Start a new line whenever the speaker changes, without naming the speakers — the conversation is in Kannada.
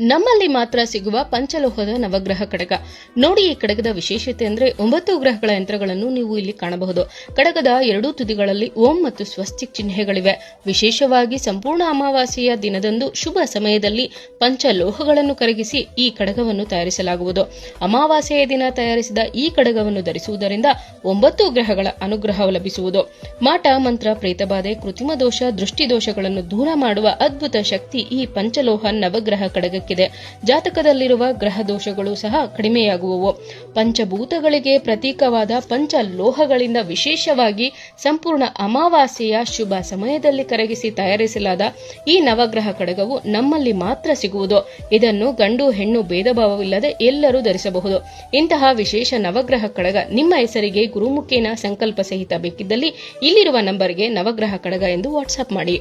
ನಮ್ಮಲ್ಲಿ ಮಾತ್ರ ಸಿಗುವ ಪಂಚಲೋಹದ ನವಗ್ರಹ ಕಡಗ. ನೋಡಿ ಈ ಕಡಗದ ವಿಶೇಷತೆ ಅಂದ್ರೆ ಒಂಬತ್ತು ಗ್ರಹಗಳ ಯಂತ್ರಗಳನ್ನು ನೀವು ಇಲ್ಲಿ ಕಾಣಬಹುದು. ಕಡಗದ ಎರಡೂ ತುದಿಗಳಲ್ಲಿ ಓಂ ಮತ್ತು ಸ್ವಸ್ತಿಕ್ ಚಿಹ್ನೆಗಳಿವೆ. ವಿಶೇಷವಾಗಿ ಸಂಪೂರ್ಣ ಅಮಾವಾಸ್ಯೆಯ ದಿನದಂದು ಶುಭ ಸಮಯದಲ್ಲಿ ಪಂಚಲೋಹಗಳನ್ನು ಕರಗಿಸಿ ಈ ಕಡಗವನ್ನು ತಯಾರಿಸಲಾಗುವುದು. ಅಮಾವಾಸ್ಯೆಯ ದಿನ ತಯಾರಿಸಿದ ಈ ಕಡಗವನ್ನು ಧರಿಸುವುದರಿಂದ ಒಂಬತ್ತು ಗ್ರಹಗಳ ಅನುಗ್ರಹ ಲಭಿಸುವುದು. ಮಾಟ, ಮಂತ್ರ, ಪ್ರೇತಬಾಧೆ, ಕೃತಿಮ ದೋಷ, ದೃಷ್ಟಿ ದೋಷಗಳನ್ನು ದೂರ ಮಾಡುವ ಅದ್ಭುತ ಶಕ್ತಿ ಈ ಪಂಚಲೋಹ ನವಗ್ರಹ ಕಡಗಕ್ಕಿದೆ ಜಾತಕದಲ್ಲಿರುವ ಗ್ರಹ ದೋಷಗಳು ಸಹ ಕಡಿಮೆಯಾಗುವವು. ಪಂಚಭೂತಗಳಿಗೆ ಪ್ರತೀಕವಾದ ಪಂಚ ಲೋಹಗಳಿಂದ ವಿಶೇಷವಾಗಿ ಸಂಪೂರ್ಣ ಅಮಾವಾಸ್ಯೆಯ ಶುಭ ಸಮಯದಲ್ಲಿ ಕರಗಿಸಿ ತಯಾರಿಸಲಾದ ಈ ನವಗ್ರಹ ಕಡಗವು ನಮ್ಮಲ್ಲಿ ಮಾತ್ರ ಸಿಗುವುದು. ಇದನ್ನು ಗಂಡು ಹೆಣ್ಣು ಭೇದ ಭಾವವಿಲ್ಲದೆ ಎಲ್ಲರೂ ಧರಿಸಬಹುದು. ಇಂತಹ ವಿಶೇಷ ನವಗ್ರಹ ಕಡಗ ನಿಮ್ಮ ಹೆಸರಿಗೆ ಗುರುಮುಖೇನ ಸಂಕಲ್ಪ ಸಹಿತ ಬೇಕಿದ್ದಲ್ಲಿ ಇಲ್ಲಿರುವ ನಂಬರ್ಗೆ ನವಗ್ರಹ ಕಡಗ ಎಂದು ವಾಟ್ಸ್ಆಪ್ ಮಾಡಿ.